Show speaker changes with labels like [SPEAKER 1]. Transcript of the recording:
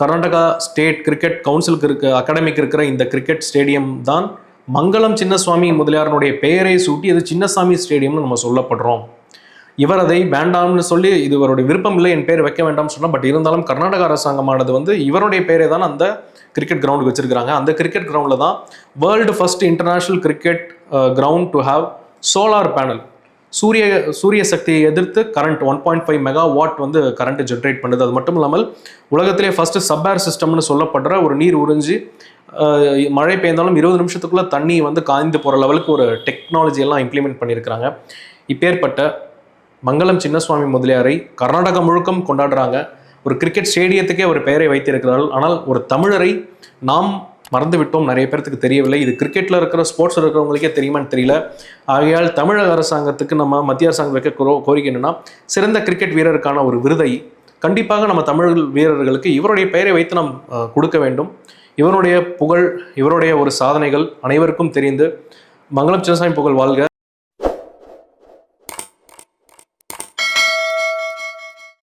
[SPEAKER 1] Karnataka state cricket கவுன்சிலுக்கு இருக்க அகாடமிக்கு இருக்கிற இந்த கிரிக்கெட் ஸ்டேடியம் தான் மங்களம் சின்னசுவாமி முதலியாரனுடைய பெயரை சூட்டி அது சின்னசாமி ஸ்டேடியம்னு நம்ம சொல்லப்படுறோம். இவர் அதை வேண்டாம்னு சொல்லி இது இவருடைய விருப்பம் இல்லை என் பேர் வைக்க வேண்டாம்னு சொன்னால் பட் இருந்தாலும் கர்நாடக அரசாங்கமானது வந்து இவருடைய பேரை தான் அந்த கிரிக்கெட் கிரவுண்டுக்கு வச்சிருக்கிறாங்க. அந்த கிரிக்கெட் கிரவுண்டில் தான் world first international cricket ground to have solar panel சூரிய சூரிய சக்தியை எதிர்த்து current one point five mega watt வந்து கரண்ட் ஜென்ரேட் பண்ணுது. அது மட்டும் இல்லாமல் உலகத்திலே ஃபர்ஸ்ட் சப்பேர் சிஸ்டம்னு சொல்லப்படுற ஒரு நீர் உறிஞ்சி மழை பெய்ந்தாலும் இருபது நிமிஷத்துக்குள்ள தண்ணி வந்து காய்ந்து போகிற லெவலுக்கு ஒரு டெக்னாலஜி எல்லாம் இம்ப்ளிமெண்ட் பண்ணியிருக்கிறாங்க. இப்பேற்பட்ட மங்களம் சின்னசுவாமி முதலியாரை கர்நாடகம் முழுக்கம் கொண்டாடுறாங்க. ஒரு கிரிக்கெட் ஸ்டேடியத்துக்கே ஒரு பெயரை வைத்திருக்கிறார்கள். ஆனால் ஒரு தமிழரை நாம் மறந்து விட்டோம் நிறைய பேர்த்துக்கு தெரியவில்லை. இது கிரிக்கெட்டில் இருக்கிற ஸ்போர்ட்ஸ் இருக்கிறவங்களுக்கே தெரியுமான்னு தெரியல. ஆகையால் தமிழக அரசாங்கத்துக்கு நம்ம மத்திய அரசாங்கம் வைக்க கோரிக்கை என்னென்னா சிறந்த கிரிக்கெட் வீரருக்கான ஒரு விருதை கண்டிப்பாக நம்ம தமிழ் வீரர்களுக்கு இவருடைய பெயரை வைத்து நாம் கொடுக்க வேண்டும். இவருடைய புகழ் இவருடைய ஒரு சாதனைகள் அனைவருக்கும் தெரிந்து. மங்களம் சின்னசாமி புகழ் வாழ்க.